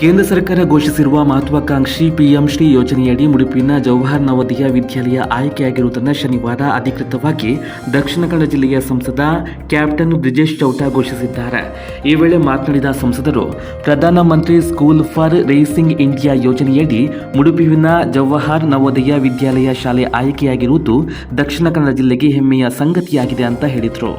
ಕೇಂದ್ರ ಸರ್ಕಾರ ಘೋಷಿಸಿರುವ ಮಹತ್ವಾಕಾಂಕ್ಷಿ ಪಿಎಂ ಶ್ರೀ ಯೋಜನೆಯಡಿ ಮುಡುಪಿನ ಜವಾಹರ್ ನವೋದಯ ವಿದ್ಯಾಲಯ ಆಯ್ಕೆಯಾಗಿರುವುದನ್ನು ಶನಿವಾರ ಅಧಿಕೃತವಾಗಿ ದಕ್ಷಿಣ ಕನ್ನಡ ಜಿಲ್ಲೆಯ ಸಂಸದ ಕ್ಯಾಪ್ಟನ್ ಬ್ರಿಜೇಶ್ ಚೌಟ ಘೋಷಿಸಿದ್ದಾರೆ. ಈ ವೇಳೆ ಮಾತನಾಡಿದ ಸಂಸದರು ಪ್ರಧಾನಮಂತ್ರಿ ಸ್ಕೂಲ್ ಫಾರ್ ರೇಸಿಂಗ್ ಇಂಡಿಯಾ ಯೋಜನೆಯಡಿ ಮುಡುಪಿನ ಜವಾಹರ್ ನವೋದಯ ವಿದ್ಯಾಲಯ ಶಾಲೆ ಆಯ್ಕೆಯಾಗಿರುವುದು ದಕ್ಷಿಣ ಕನ್ನಡ ಜಿಲ್ಲೆಗೆ ಹೆಮ್ಮೆಯ ಸಂಗತಿಯಾಗಿದೆ ಅಂತ ಹೇಳಿದರು.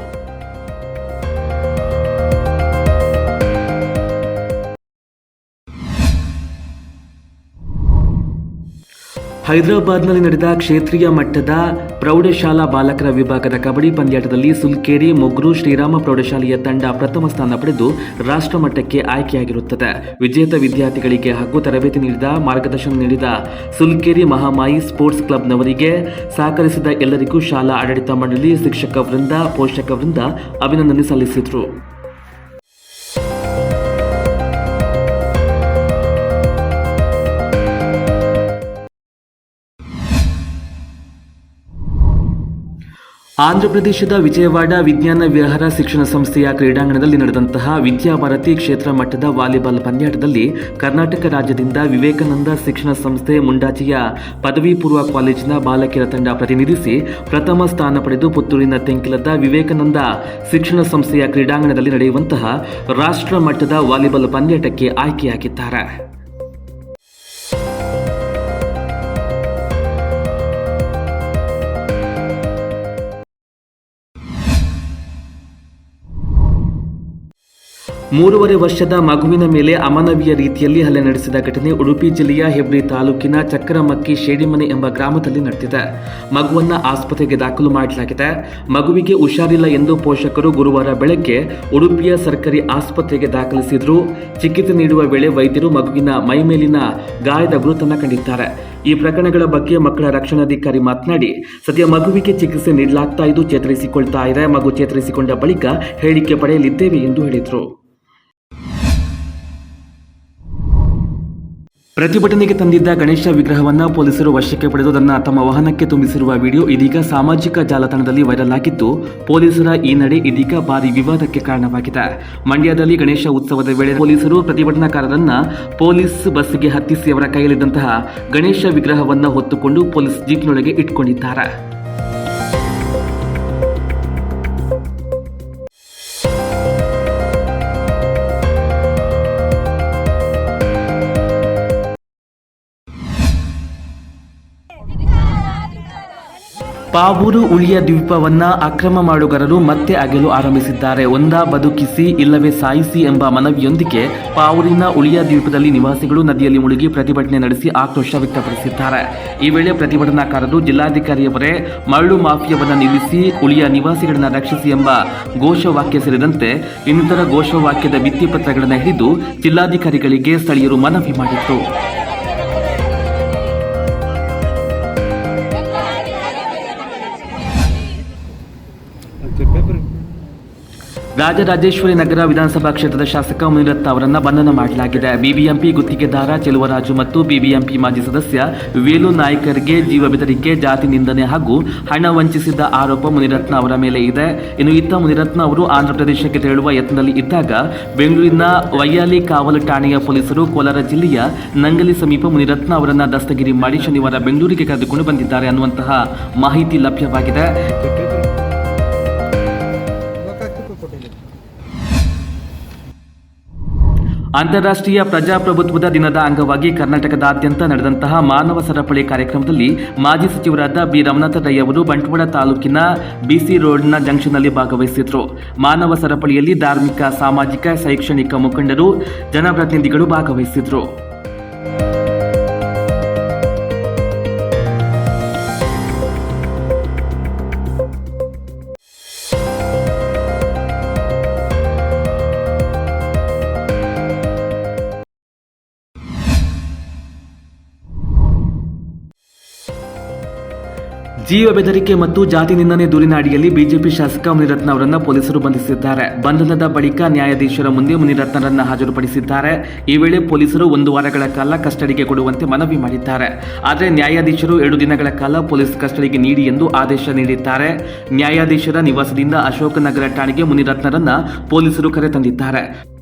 ಹೈದರಾಬಾದ್ನಲ್ಲಿ ನಡೆದ ಕ್ಷೇತ್ರೀಯ ಮಟ್ಟದ ಪ್ರೌಢಶಾಲಾ ಬಾಲಕರ ವಿಭಾಗದ ಕಬಡ್ಡಿ ಪಂದ್ಯಾಟದಲ್ಲಿ ಸುಲ್ಕೇರಿ, ಮೊಗ್ರು, ಶ್ರೀರಾಮ ಪ್ರೌಢಶಾಲೆಯ ತಂಡ ಪ್ರಥಮ ಸ್ಥಾನ ಪಡೆದು ರಾಷ್ಟ್ರಮಟ್ಟಕ್ಕೆ ಆಯ್ಕೆಯಾಗಿರುತ್ತದೆ. ವಿಜೇತ ವಿದ್ಯಾರ್ಥಿಗಳಿಗೆ ಹಾಗೂ ತರಬೇತಿ ನೀಡಿದ ಮಾರ್ಗದರ್ಶನ ನೀಡಿದ ಸುಲ್ಕೇರಿ ಮಹಾಮಾಯಿ ಸ್ಪೋರ್ಟ್ಸ್ ಕ್ಲಬ್ನವರಿಗೆ ಸಹಕರಿಸಿದ ಎಲ್ಲರಿಗೂ ಶಾಲಾ ಆಡಳಿತ ಮಂಡಳಿ ಶಿಕ್ಷಕ ವೃಂದ ಪೋಷಕ ವೃಂದ ಅಭಿನಂದನೆ ಸಲ್ಲಿಸಿದರು. ಆಂಧ್ರಪ್ರದೇಶದ ವಿಜಯವಾಡ ವಿಜ್ಞಾನ ವಿಹಾರ ಶಿಕ್ಷಣ ಸಂಸ್ಥೆಯ ಕ್ರೀಡಾಂಗಣದಲ್ಲಿ ನಡೆದಂತಹ ವಿದ್ಯಾಭಾರತಿ ಕ್ಷೇತ್ರ ಮಟ್ಟದ ವಾಲಿಬಾಲ್ ಪಂದ್ಯಾಟದಲ್ಲಿ ಕರ್ನಾಟಕ ರಾಜ್ಯದಿಂದ ವಿವೇಕಾನಂದ ಶಿಕ್ಷಣ ಸಂಸ್ಥೆ ಮುಂಡಾಚಿಯ ಪದವಿ ಪೂರ್ವ ಕಾಲೇಜಿನ ಬಾಲಕಿಯರ ತಂಡ ಪ್ರತಿನಿಧಿಸಿ ಪ್ರಥಮ ಸ್ಥಾನ ಪಡೆದು ಪುತ್ತೂರಿನ ತೆಂಕಿಲದ ವಿವೇಕಾನಂದ ಶಿಕ್ಷಣ ಸಂಸ್ಥೆಯ ಕ್ರೀಡಾಂಗಣದಲ್ಲಿ ನಡೆಯುವಂತಹ ರಾಷ್ಟ್ರ ಮಟ್ಟದ ವಾಲಿಬಾಲ್ ಪಂದ್ಯಾಟಕ್ಕೆ ಆಯ್ಕೆಯಾಗಿದ್ದಾರೆ. ಮೂರುವರೆ ವರ್ಷದ ಮಗುವಿನ ಮೇಲೆ ಅಮಾನವೀಯ ರೀತಿಯಲ್ಲಿ ಹಲ್ಲೆ ನಡೆಸಿದ ಘಟನೆ ಉಡುಪಿ ಜಿಲ್ಲೆಯ ಹೆಬ್ರಿ ತಾಲೂಕಿನ ಚಕ್ರಮಕ್ಕಿ ಶೇಡಿಮನೆ ಎಂಬ ಗ್ರಾಮದಲ್ಲಿ ನಡೆದಿದೆ. ಮಗುವನ್ನ ಆಸ್ಪತ್ರೆಗೆ ದಾಖಲು ಮಾಡಲಾಗಿದೆ. ಮಗುವಿಗೆ ಹುಷಾರಿಲ್ಲ ಎಂದು ಪೋಷಕರು ಗುರುವಾರ ಬೆಳಗ್ಗೆ ಉಡುಪಿಯ ಸರ್ಕಾರಿ ಆಸ್ಪತ್ರೆಗೆ ದಾಖಲಿಸಿದ್ರು. ಚಿಕಿತ್ಸೆ ನೀಡುವ ವೇಳೆ ವೈದ್ಯರು ಮಗುವಿನ ಮೈ ಮೇಲಿನ ಗಾಯದ ಗುರುತನ್ನು ಕಂಡಿದ್ದಾರೆ. ಈ ಪ್ರಕರಣಗಳ ಬಗ್ಗೆ ಮಕ್ಕಳ ರಕ್ಷಣಾಧಿಕಾರಿ ಮಾತನಾಡಿ, ಸದ್ಯ ಮಗುವಿಗೆ ಚಿಕಿತ್ಸೆ ನೀಡಲಾಗ್ತಾ ಇದ್ದು ಚೇತರಿಸಿಕೊಳ್ತಾ ಇದೆ. ಮಗು ಚೇತರಿಸಿಕೊಂಡ ಬಳಿಕ ಹೇಳಿಕೆ ಪಡೆಯಲಿದ್ದೇವೆ ಎಂದು ಹೇಳಿದರು. ಪ್ರತಿಭಟನೆಗೆ ತಂದಿದ್ದ ಗಣೇಶ ವಿಗ್ರಹವನ್ನ ಪೊಲೀಸರು ವಶಕ್ಕೆ ಪಡೆದು ತನ್ನ ತಮ್ಮ ವಾಹನಕ್ಕೆ ತುಂಬಿಸಿರುವ ವಿಡಿಯೋ ಇದೀಗ ಸಾಮಾಜಿಕ ಜಾಲತಾಣದಲ್ಲಿ ವೈರಲ್ ಆಗಿದ್ದು, ಪೊಲೀಸರ ಈ ನಡೆ ಇದೀಗ ಭಾರಿ ವಿವಾದಕ್ಕೆ ಕಾರಣವಾಗಿದೆ. ಮಂಡ್ಯದಲ್ಲಿ ಗಣೇಶ ಉತ್ಸವದ ವೇಳೆ ಪೊಲೀಸರು ಪ್ರತಿಭಟನಾಕಾರರನ್ನ ಪೊಲೀಸ್ ಬಸ್ಗೆ ಹತ್ತಿಸಿ ಅವರ ಕೈಯಲ್ಲಿದ್ದಂತಹ ಗಣೇಶ ವಿಗ್ರಹವನ್ನ ಹೊತ್ತುಕೊಂಡು ಪೊಲೀಸ್ ಜೀಪ್ನೊಳಗೆ ಇಟ್ಕೊಂಡಿದ್ದಾರೆ. ಪಾವೂರು ಉಳಿಯ ದ್ವೀಪವನ್ನ ಅಕ್ರಮ ಮಾಡುಗರರು ಮತ್ತೆ ಅಗೆಲು ಆರಂಭಿಸಿದ್ದಾರೆ. ಒಂದಾ ಬದುಕಿಸಿ, ಇಲ್ಲವೇ ಸಾಯಿಸಿ ಎಂಬ ಮನವಿಯೊಂದಿಗೆ ಪಾವೂರಿನ ಉಳಿಯ ದ್ವೀಪದಲ್ಲಿ ನಿವಾಸಿಗಳು ನದಿಯಲ್ಲಿ ಮುಳುಗಿ ಪ್ರತಿಭಟನೆ ನಡೆಸಿ ಆಕ್ರೋಶ ವ್ಯಕ್ತಪಡಿಸಿದ್ದಾರೆ. ಈ ವೇಳೆ ಪ್ರತಿಭಟನಾಕಾರರು ಜಿಲ್ಲಾಧಿಕಾರಿಯವರೇ ಮರಳು ಮಾಫಿಯವನ್ನ ನಿಲ್ಲಿಸಿ, ಉಳಿಯ ನಿವಾಸಿಗಳನ್ನ ರಕ್ಷಿಸಿ ಎಂಬ ಘೋಷವಾಕ್ಯ ಸೇರಿದಂತೆ ಇನ್ನಿತರ ಘೋಷವಾಕ್ಯದ ಭಿತ್ತಿಪತ್ರಗಳನ್ನು ಹಿಡಿದು ಜಿಲ್ಲಾಧಿಕಾರಿಗಳಿಗೆ ಸ್ಥಳೀಯರು ಮನವಿ ಮಾಡಿದರು. ರಾಜರಾಜೇಶ್ವರಿ ನಗರ ವಿಧಾನಸಭಾ ಕ್ಷೇತ್ರದ ಶಾಸಕ ಮುನಿರತ್ನ ಅವರನ್ನು ಬಂಧನ ಮಾಡಲಾಗಿದೆ. ಬಿಬಿಎಂಪಿ ಗುತ್ತಿಗೆದಾರ, ಚೆಲುವರಾಜು ಮತ್ತು ಬಿಬಿಎಂಪಿ ಮಾಜಿ ಸದಸ್ಯ ವೇಲು ನಾಯ್ಕರ್ಗೆ ಜೀವ ಬೆದರಿಕೆ, ಜಾತಿ ನಿಂದನೆ ಹಾಗೂ ಹಣ ವಂಚಿಸಿದ ಆರೋಪ ಮುನಿರತ್ನ ಅವರ ಮೇಲೆ ಇದೆ. ಇನ್ನು ಇತ್ತ ಮುನಿರತ್ನ ಅವರು ಆಂಧ್ರಪ್ರದೇಶಕ್ಕೆ ತೆರಳುವ ಯತ್ನದಲ್ಲಿ ಇದ್ದಾಗ ಬೆಂಗಳೂರಿನ ವೈಯಾಲಿ ಕಾವಲು ಠಾಣೆಯ ಪೊಲೀಸರು ಕೋಲಾರ ಜಿಲ್ಲೆಯ ನಂಗಲಿ ಸಮೀಪ ಮುನಿರತ್ನ ಅವರನ್ನು ದಸ್ತಗಿರಿ ಮಾಡಿ ಶನಿವಾರ ಬೆಂಗಳೂರಿಗೆ ಕರೆದುಕೊಂಡು ಬಂದಿದ್ದಾರೆ ಅನ್ನುವಂತಹ ಮಾಹಿತಿ ಲಭ್ಯವಾಗಿದೆ. ಅಂತಾರಾಷ್ಟ್ರೀಯ ಪ್ರಜಾಪ್ರಭುತ್ವದ ದಿನದ ಅಂಗವಾಗಿ ಕರ್ನಾಟಕದಾದ್ಯಂತ ನಡೆದಂತಹ ಮಾನವ ಸರಪಳಿ ಕಾರ್ಯಕ್ರಮದಲ್ಲಿ ಮಾಜಿ ಸಚಿವರಾದ ಬಿ. ರಮನಾಥ ರೈ ಅವರು ಬಂಟ್ವಾಳ ತಾಲೂಕಿನ ಬಿಸಿ ರೋಡ್ನ ಜಂಕ್ಷನ್ನಲ್ಲಿ ಭಾಗವಹಿಸಿದ್ರು. ಮಾನವ ಸರಪಳಿಯಲ್ಲಿ ಧಾರ್ಮಿಕ, ಸಾಮಾಜಿಕ, ಶೈಕ್ಷಣಿಕ ಮುಖಂಡರು, ಜನಪ್ರತಿನಿಧಿಗಳು ಭಾಗವಹಿಸಿದ್ರು. ಜೀವ ಬೆದರಿಕೆ ಮತ್ತು ಜಾತಿ ನಿಂದನೆ ದೂರಿನ ಅಡಿಯಲ್ಲಿ ಬಿಜೆಪಿ ಶಾಸಕ ಮುನಿರತ್ನ ಅವರನ್ನು ಪೊಲೀಸರು ಬಂಧಿಸಿದ್ದಾರೆ. ಬಂಧನದ ಬಳಿಕ ನ್ಯಾಯಾಧೀಶರ ಮುಂದೆ ಮುನಿರತ್ನರನ್ನು ಹಾಜರುಪಡಿಸಿದ್ದಾರೆ. ಈ ವೇಳೆ ಪೊಲೀಸರು ಒಂದು ವಾರಗಳ ಕಾಲ ಕಸ್ಟಡಿಗೆ ಕೊಡುವಂತೆ ಮನವಿ ಮಾಡಿದ್ದಾರೆ. ಆದರೆ ನ್ಯಾಯಾಧೀಶರು ಎರಡು ದಿನಗಳ ಕಾಲ ಪೊಲೀಸ್ ಕಸ್ಟಡಿಗೆ ನೀಡಿ ಎಂದು ಆದೇಶ ನೀಡಿದ್ದಾರೆ. ನ್ಯಾಯಾಧೀಶರ ನಿವಾಸದಿಂದ ಅಶೋಕನಗರ ಠಾಣೆಗೆ ಮುನಿರತ್ನರನ್ನ ಪೊಲೀಸರು ಕರೆತಂದಿದ್ದಾರೆ.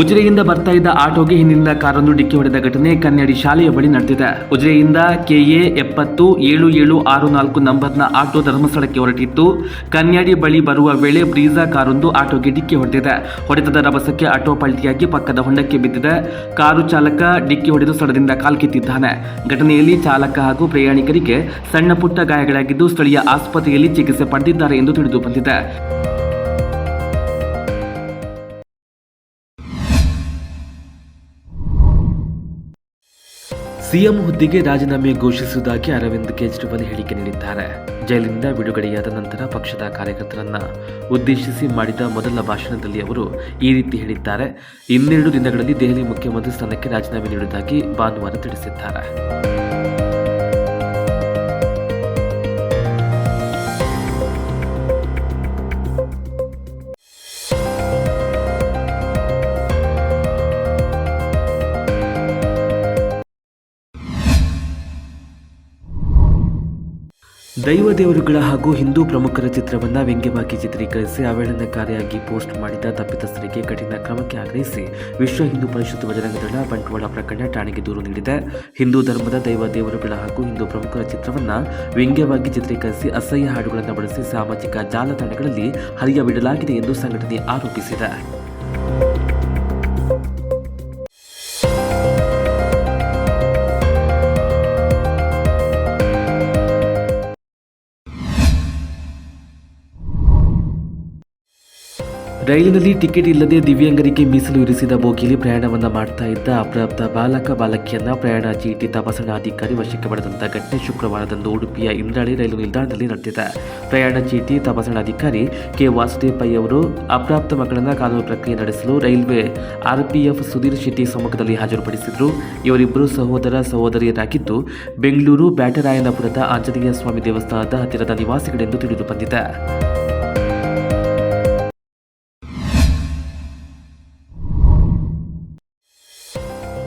ಉಜಿರೆಯಿಂದ ಬರ್ತಾ ಇದ್ದ ಆಟೋಗೆ ಹಿಂದಿನಿಂದ ಕಾರೊಂದು ಡಿಕ್ಕಿ ಹೊಡೆದ ಘಟನೆ ಕನ್ನಡಿ ಶಾಲೆಯ ಬಳಿ ನಡೆದಿದೆ. ಉಜಿರೆಯಿಂದ ಕೆಎ ಎಪ್ಪತ್ತು ಏಳು ಏಳು ಆರು ನಾಲ್ಕು ನಂಬರ್ನ ಆಟೋ ಧರ್ಮಸ್ಥಳಕ್ಕೆ ಹೊರಟಿತ್ತು. ಕನ್ಯಾಡಿ ಬಳಿ ಬರುವ ವೇಳೆ ಬ್ರೀಜಾ ಕಾರೊಂದು ಆಟೋಗೆ ಡಿಕ್ಕಿ ಹೊಡೆದಿದೆ. ಹೊಡೆತದ ರಭಸಕ್ಕೆ ಆಟೋ ಪಲ್ಟಿಯಾಗಿ ಪಕ್ಕದ ಹೊಂಡಕ್ಕೆ ಬಿದ್ದಿದೆ. ಕಾರು ಚಾಲಕ ಡಿಕ್ಕಿ ಹೊಡೆದು ಸ್ಥಳದಿಂದ ಕಾಲ್ಕಿತ್ತಿದ್ದಾನೆ ಘಟನೆಯಲ್ಲಿ ಚಾಲಕ ಹಾಗೂ ಪ್ರಯಾಣಿಕರಿಗೆ ಸಣ್ಣ ಪುಟ್ಟ ಗಾಯಗಳಾಗಿದ್ದು ಸ್ಥಳೀಯ ಆಸ್ಪತ್ರೆಯಲ್ಲಿ ಚಿಕಿತ್ಸೆ ಪಡೆದಿದ್ದಾರೆ ಎಂದು ತಿಳಿದು ಬಂದಿದೆ. ಸಿಎಂ ಹುದ್ದೆಗೆ ರಾಜೀನಾಮೆ ಘೋಷಿಸುವುದಾಗಿ ಅರವಿಂದ್ ಕೇಜ್ರಿವಾಲ್ ಹೇಳಿಕೆ ನೀಡಿದ್ದಾರೆ. ಜೈಲಿನಿಂದ ಬಿಡುಗಡೆಯಾದ ನಂತರ ಪಕ್ಷದ ಕಾರ್ಯಕರ್ತರನ್ನ ಉದ್ದೇಶಿಸಿ ಮಾಡಿದ ಮೊದಲ ಭಾಷಣದಲ್ಲಿ ಅವರು ಈ ರೀತಿ ಹೇಳಿದ್ದಾರೆ. ಇನ್ನೆರಡು ದಿನಗಳಲ್ಲಿ ದೆಹಲಿ ಮುಖ್ಯಮಂತ್ರಿ ಸ್ಥಾನಕ್ಕೆ ರಾಜೀನಾಮೆ ನೀಡುವುದಾಗಿ ಭಾನುವಾರ ತಿಳಿಸಿದ್ದಾರೆ. ದೈವ ದೇವರುಗಳ ಹಾಗೂ ಹಿಂದೂ ಪ್ರಮುಖರ ಚಿತ್ರವನ್ನ ವ್ಯಂಗ್ಯವಾಗಿ ಚಿತ್ರೀಕರಿಸಿ ಅವಹೇಳನಕಾರಿಯಾಗಿ ಪೋಸ್ಟ್ ಮಾಡಿದ ತಪ್ಪಿತಸ್ಥರಿಗೆ ಕಠಿಣ ಕ್ರಮಕ್ಕೆ ಆಗ್ರಹಿಸಿ ವಿಶ್ವ ಹಿಂದೂ ಪರಿಷತ್ ಬಜರಂಗ ದಳ ಬಂಟ್ವಾಳ ಪ್ರಕರಣ ಠಾಣೆಗೆ ದೂರು ನೀಡಿದೆ. ಹಿಂದೂ ಧರ್ಮದ ದೈವ ದೇವರುಗಳ ಹಾಗೂ ಹಿಂದೂ ಪ್ರಮುಖರ ಚಿತ್ರವನ್ನ ವ್ಯಂಗ್ಯವಾಗಿ ಚಿತ್ರೀಕರಿಸಿ ಅಸಹ್ಯ ಹಾಡುಗಳನ್ನು ಬಳಸಿ ಸಾಮಾಜಿಕ ಜಾಲತಾಣಗಳಲ್ಲಿ ಹರಿಯಬಿಡಲಾಗಿದೆ ಎಂದು ಸಂಘಟನೆ ಆರೋಪಿಸಿದೆ. ರೈಲಿನಲ್ಲಿ ಟಿಕೆಟ್ ಇಲ್ಲದೆ ದಿವ್ಯಾಂಗರಿಗೆ ಮೀಸಲು ಇರಿಸಿದ ಬೋಗಿಯಲ್ಲಿ ಪ್ರಯಾಣವನ್ನ ಮಾಡ್ತಾ ಇದ್ದ ಅಪ್ರಾಪ್ತ ಬಾಲಕ ಬಾಲಕಿಯನ್ನ ಪ್ರಯಾಣ ಚೀಟಿ ತಪಾಸಣಾಧಿಕಾರಿ ವಶಕ್ಕೆ ಪಡೆದಂತ ಘಟನೆ ಶುಕ್ರವಾರದಂದು ಉಡುಪಿಯ ಇಂದ್ರಾಳಿ ರೈಲು ನಿಲ್ದಾಣದಲ್ಲಿ ನಡೆದಿದೆ. ಪ್ರಯಾಣ ಚೀಟಿ ತಪಾಸಣಾಧಿಕಾರಿ ಕೆ. ವಾಸುದೇವ್ ಅವರು ಅಪ್ರಾಪ್ತ ಮಕ್ಕಳನ್ನ ಕಾನೂನು ಪ್ರಕ್ರಿಯೆ ನಡೆಸಲು ರೈಲ್ವೆ ಆರ್ಪಿಎಫ್ ಸುಧೀರ್ ಶೆಟ್ಟಿ ಸಮ್ಮುಖದಲ್ಲಿ ಹಾಜರುಪಡಿಸಿದ್ರು. ಇವರಿಬ್ಬರು ಸಹೋದರ ಸಹೋದರಿಯರಾಗಿದ್ದು, ಬೆಂಗಳೂರು ಬ್ಯಾಟರಾಯನಪುರದ ಆಂಜನೇಯ ಸ್ವಾಮಿ ದೇವಸ್ಥಾನದ ಹತ್ತಿರದ ನಿವಾಸಿಗಳೆಂದು ತಿಳಿದು ಬಂದಿದೆ.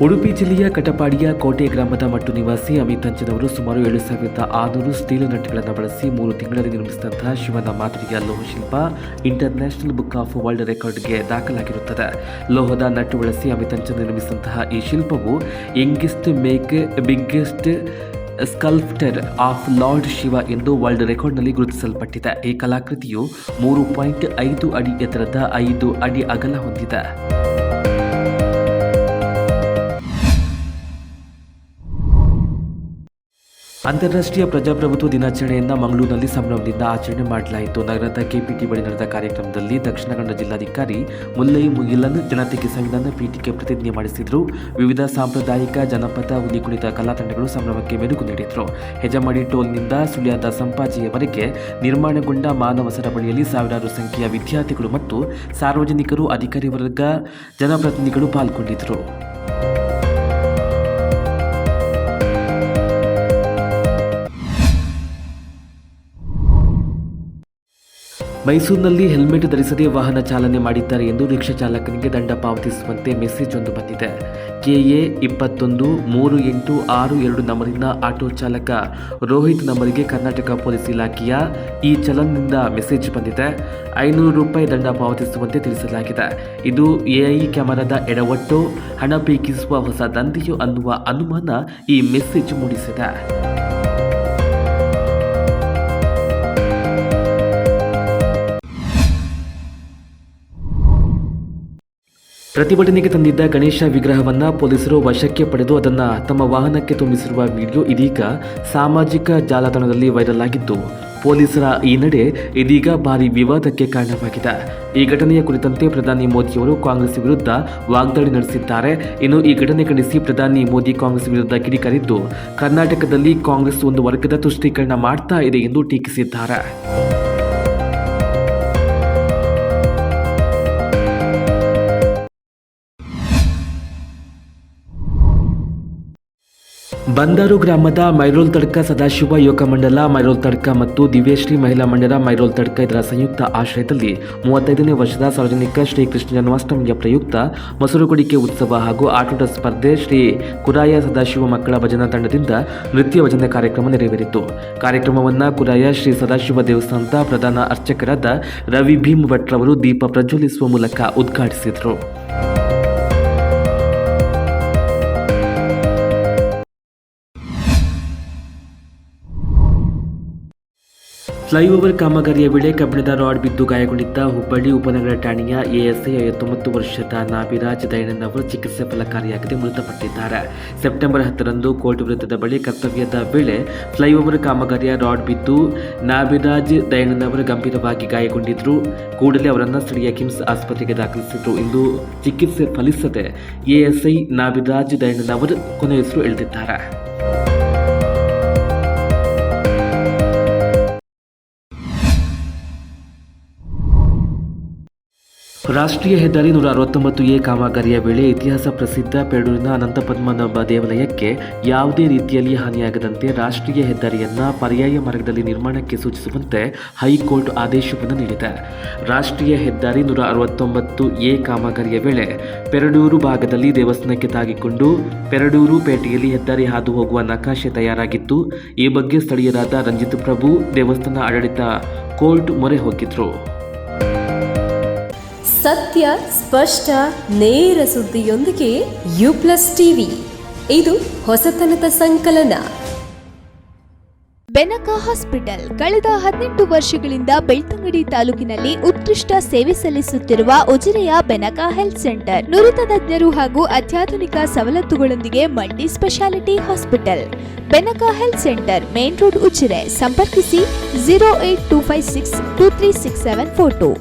ಉಡುಪಿ ಜಿಲ್ಲೆಯ ಕಟಪಾಡಿಯ ಕೋಟೆ ಗ್ರಾಮದ ಮಟ್ಟು ನಿವಾಸಿ ಅಮಿತ್ ಅಂಚನವರು ಸುಮಾರು ಏಳು ಸಾವಿರದ ಆರುನೂರು ಸ್ಟೀಲ್ ನಟ್ಗಳನ್ನು ಬಳಸಿ ಮೂರು ತಿಂಗಳಲ್ಲಿ ನಿರ್ಮಿಸಿದಂತಹ ಶಿವನ ಮಾದರಿಯ ಲೋಹ ಶಿಲ್ಪ ಇಂಟರ್ನ್ಯಾಷನಲ್ ಬುಕ್ ಆಫ್ ವರ್ಲ್ಡ್ ರೆಕಾರ್ಡ್ಗೆ ದಾಖಲಾಗಿರುತ್ತದೆ. ಲೋಹದ ನಟ್ಟು ಬಳಸಿ ಅಮಿತ್ ಅಂಚನ್ ನಿರ್ಮಿಸಿದಂತಹ ಈ ಶಿಲ್ಪವು youngest make biggest sculpture of lord Shiva ಎಂದು ವರ್ಲ್ಡ್ ರೆಕಾರ್ಡ್ನಲ್ಲಿ ಗುರುತಿಸಲ್ಪಟ್ಟಿದೆ. ಈ ಕಲಾಕೃತಿಯು ಮೂರು ಪಾಯಿಂಟ್ ಐದು ಅಡಿ ಎತ್ತರದ ಐದು ಅಡಿ ಅಗಲ ಹೊಂದಿದೆ. ಅಂತಾರಾಷ್ಟ್ರೀಯ ಪ್ರಜಾಪ್ರಭುತ್ವ ದಿನಾಚರಣೆಯನ್ನ ಮಂಗಳೂರಿನಲ್ಲಿ ಸಂಭ್ರಮದಿಂದ ಆಚರಣೆ ಮಾಡಲಾಯಿತು. ನಗರದ ಕೆಪಿಟಿ ಬಳಿ ನಡೆದ ಕಾರ್ಯಕ್ರಮದಲ್ಲಿ ದಕ್ಷಿಣ ಕನ್ನಡ ಜಿಲ್ಲಾಧಿಕಾರಿ ಮುಲ್ಲೈ ಮುಗಿಲನ್, ಜನತೆಗೆ ಸಂವಿಧಾನ ಪೀಠಕ್ಕೆ ಪ್ರತಿಜ್ಞೆ ಮಾಡಿಸಿದ್ರು. ವಿವಿಧ ಸಾಂಪ್ರದಾಯಿಕ ಜನಪದ ಹುಲಿ ಕುಣಿತ ಕಲಾ ತಂಡಗಳು ಸಂಭ್ರಮಕ್ಕೆ ಮೆರುಗು ನೀಡಿದ್ರು. ಹೆಜಮಾಡಿ ಟೋಲ್ನಿಂದ ಸುಳ್ಯದ ಸಂಪಾಜಿಯವರೆಗೆ ನಿರ್ಮಾಣಗೊಂಡ ಮಾನವ ಸರಪಳಿಯಲ್ಲಿ ಸಾವಿರಾರು ಸಂಖ್ಯೆಯ ವಿದ್ಯಾರ್ಥಿಗಳು ಮತ್ತು ಸಾರ್ವಜನಿಕರು, ಅಧಿಕಾರಿ ವರ್ಗ, ಜನಪ್ರತಿನಿಧಿಗಳು ಪಾಲ್ಗೊಂಡಿದ್ದರು ಮೈಸೂರಿನಲ್ಲಿ ಹೆಲ್ಮೆಟ್ ಧರಿಸದೆ ವಾಹನ ಚಾಲನೆ ಮಾಡಿದ್ದಾರೆ ಎಂದು ರಿಕ್ಷಾ ಚಾಲಕನಿಗೆ ದಂಡ ಪಾವತಿಸುವಂತೆ ಮೆಸೇಜ್ ಒಂದು ಬಂದಿದೆ. ಕೆಎ ಇಪ್ಪತ್ತೊಂದು, ಮೂರು ಎಂಟು, ಆರು ಎರಡು ನಂಬರಿನ ಆಟೋ ಚಾಲಕ ರೋಹಿತ್ ನಂಬರಿಗೆ ಕರ್ನಾಟಕ ಪೊಲೀಸ್ ಇಲಾಖೆಯ ಈ ಚಲನ್ನಿಂದ ಮೆಸೇಜ್ ಬಂದಿದೆ. ಐನೂರು ರೂಪಾಯಿ ದಂಡ ಪಾವತಿಸುವಂತೆ ತಿಳಿಸಲಾಗಿದೆ. ಇದು ಎಐ ಕ್ಯಾಮೆರಾದ ಎಡವಟ್ಟು, ಹಣ ಪೀಕಿಸುವ ಹೊಸ ದಂಧೆಯು ಅನ್ನುವ ಅನುಮಾನ ಈ ಮೆಸೇಜ್ ಮೂಡಿಸಿದೆ. ಪ್ರತಿಭಟನೆಗೆ ತಂದಿದ್ದ ಗಣೇಶ ವಿಗ್ರಹವನ್ನ ಪೊಲೀಸರು ವಶಕ್ಕೆ ಪಡೆದು ಅದನ್ನ ತಮ್ಮ ವಾಹನಕ್ಕೆ ತುಂಬಿಸಿರುವ ವಿಡಿಯೋ ಇದೀಗ ಸಾಮಾಜಿಕ ಜಾಲತಾಣದಲ್ಲಿ ವೈರಲ್ ಆಗಿದ್ದು, ಪೊಲೀಸರ ಈ ನಡೆ ಇದೀಗ ಭಾರಿ ವಿವಾದಕ್ಕೆ ಕಾರಣವಾಗಿದೆ. ಈ ಘಟನೆಯ ಕುರಿತಂತೆ ಪ್ರಧಾನಿ ಮೋದಿಯವರು ಕಾಂಗ್ರೆಸ್ ವಿರುದ್ಧ ವಾಗ್ದಾಳಿ ನಡೆಸಿದ್ದಾರೆ. ಇನ್ನು ಈ ಘಟನೆ ಖಂಡಿಸಿ ಪ್ರಧಾನಿ ಮೋದಿ ಕಾಂಗ್ರೆಸ್ ವಿರುದ್ಧ ಕಿಡಿಕಾರಿದ್ದು, ಕರ್ನಾಟಕದಲ್ಲಿ ಕಾಂಗ್ರೆಸ್ ಒಂದು ವರ್ಗದ ತುಷ್ಟೀಕರಣ ಮಾಡ್ತಾ ಇದೆ ಎಂದು ಟೀಕಿಸಿದ್ದಾರೆ. ಬಂದರು ಗ್ರಾಮದ ಮೈರೋಲ್ ತಡ್ಕ ಸದಾಶಿವ ಯುವಕ ಮಂಡಲ, ಮೈರೋಲ್ ತಡ್ಕ ಮತ್ತು ದಿವ್ಯಶ್ರೀ ಮಹಿಳಾ ಮಂಡಲ, ಮೈರೋಲ್ ತಡ್ಕ ಇದರ ಸಂಯುಕ್ತ ಆಶ್ರಯದಲ್ಲಿ ಮೂವತ್ತೈದನೇ ವರ್ಷದ ಸಾರ್ವಜನಿಕ ಶ್ರೀ ಕೃಷ್ಣ ಜನ್ಮಾಷ್ಟಮಿಯ ಪ್ರಯುಕ್ತ ಮೊಸರು ಕುಡಿಕೆ ಉತ್ಸವ ಹಾಗೂ ಆಟೋಟ ಸ್ಪರ್ಧೆ ಶ್ರೀ ಕುರಾಯ ಸದಾಶಿವ ಮಕ್ಕಳ ಭಜನಾ ತಂಡದಿಂದ ನೃತ್ಯ ಭಜನೆ ಕಾರ್ಯಕ್ರಮ ನೆರವೇರಿತು. ಕಾರ್ಯಕ್ರಮವನ್ನು ಕುರಾಯ ಶ್ರೀ ಸದಾಶಿವ ದೇವಸ್ಥಾನದ ಪ್ರಧಾನ ಅರ್ಚಕರಾದ ರವಿ ಭೀಮ್ ಭಟ್ರವರು ದೀಪ ಪ್ರಜ್ವಲಿಸುವ ಮೂಲಕ ಉದ್ಘಾಟಿಸಿದರು. ಫ್ಲೈಓವರ್ ಕಾಮಗಾರಿಯ ವೇಳೆ ಕಬ್ಬಿಣದ ರಾಡ್ ಬಿದ್ದು ಗಾಯಗೊಂಡಿದ್ದ ಹುಬ್ಬಳ್ಳಿ ಉಪನಗರ ಠಾಣೆಯ ಎಎಸ್ಐ ಐವತ್ತೊಂಬತ್ತು ವರ್ಷದ ನಾಭಿರಾಜ್ ಅವರು ಚಿಕಿತ್ಸೆ ಫಲಕಾರಿಯಾಗದೆ ಮೃತಪಟ್ಟಿದ್ದಾರೆ. ಸೆಪ್ಟೆಂಬರ್ ಹತ್ತರಂದು ಕೋರ್ಟ್ ವೃತ್ತದ ಬಳಿ ಕರ್ತವ್ಯದ ವೇಳೆ ಫ್ಲೈಓವರ್ ಕಾಮಗಾರಿಯ ರಾಡ್ ಬಿದ್ದು ನಾಭಿರಾಜ್ ಅವರು ಗಂಭೀರವಾಗಿ ಗಾಯಗೊಂಡಿದ್ದರು ಕೂಡಲೇ ಅವರನ್ನು ಸ್ಥಳೀಯ ಕಿಮ್ಸ್ ಆಸ್ಪತ್ರೆಗೆ ದಾಖಲಿಸಿದ್ರು. ಇಂದು ಚಿಕಿತ್ಸೆ ಫಲಿಸದೆ ಎಎಸ್ಐ ನಾಭಿರಾಜ್ ಅವರು ಕೊನೆಯುಸಿರು ಎಳೆದಿದ್ದಾರೆ. ರಾಷ್ಟ್ರೀಯ ಹೆದ್ದಾರಿ ನೂರ ಅರವತ್ತೊಂಬತ್ತು ಎ ಕಾಮಗಾರಿಯ ವೇಳೆ ಇತಿಹಾಸ ಪ್ರಸಿದ್ಧ ಪೆರಡೂರಿನ ಅನಂತಪದ್ಮನಾಭ ದೇವಾಲಯಕ್ಕೆ ಯಾವುದೇ ರೀತಿಯಲ್ಲಿ ಹಾನಿಯಾಗದಂತೆ ರಾಷ್ಟ್ರೀಯ ಹೆದ್ದಾರಿಯನ್ನ ಪರ್ಯಾಯ ಮಾರ್ಗದಲ್ಲಿ ನಿರ್ಮಾಣಕ್ಕೆ ಸೂಚಿಸುವಂತೆ ಹೈಕೋರ್ಟ್ ಆದೇಶವನ್ನು ನೀಡಿದೆ. ರಾಷ್ಟ್ರೀಯ ಹೆದ್ದಾರಿ ನೂರ ಅರವತ್ತೊಂಬತ್ತು ಎ ಕಾಮಗಾರಿಯ ವೇಳೆ ಪೆರಡೂರು ಭಾಗದಲ್ಲಿ ದೇವಸ್ಥಾನಕ್ಕೆ ತಾಗಿಕೊಂಡು ಪೆರಡೂರು ಪೇಟೆಯಲ್ಲಿ ಹೆದ್ದಾರಿ ಹಾದು ಹೋಗುವ ನಕಾಶೆ ತಯಾರಾಗಿತ್ತು. ಈ ಬಗ್ಗೆ ಸ್ಥಳೀಯರಾದ ರಂಜಿತ್ ಪ್ರಭು, ದೇವಸ್ಥಾನ ಆಡಳಿತ ಕೋರ್ಟ್ ಮೊರೆ ಹೋಗಿದ್ರು. ಸತ್ಯ, ಸ್ಪಷ್ಟ, ನೇರ ಸುದ್ದಿಯೊಂದಿಗೆ ಯು ಪ್ಲಸ್ ಟಿವಿ. ಇದು ಹೊಸತನದ ಸಂಕಲನ. ಬೆನಕ ಹಾಸ್ಪಿಟಲ್ ಕಳೆದ ಹದಿನೆಂಟು ವರ್ಷಗಳಿಂದ ಬೆಳ್ತಂಗಡಿ ತಾಲೂಕಿನಲ್ಲಿ ಉತ್ಕೃಷ್ಟ ಸೇವೆ ಸಲ್ಲಿಸುತ್ತಿರುವ ಉಜಿರೆಯ ಬೆನಕ ಹೆಲ್ತ್ ಸೆಂಟರ್. ನುರಿತ ತಜ್ಞರು ಹಾಗೂ ಅತ್ಯಾಧುನಿಕ ಸವಲತ್ತುಗಳೊಂದಿಗೆ multi speciality hospital. Benaka health centre, main road Ujire. ಸಂಪರ್ಕಿಸಿ, zero eight two five six two three six seven four two.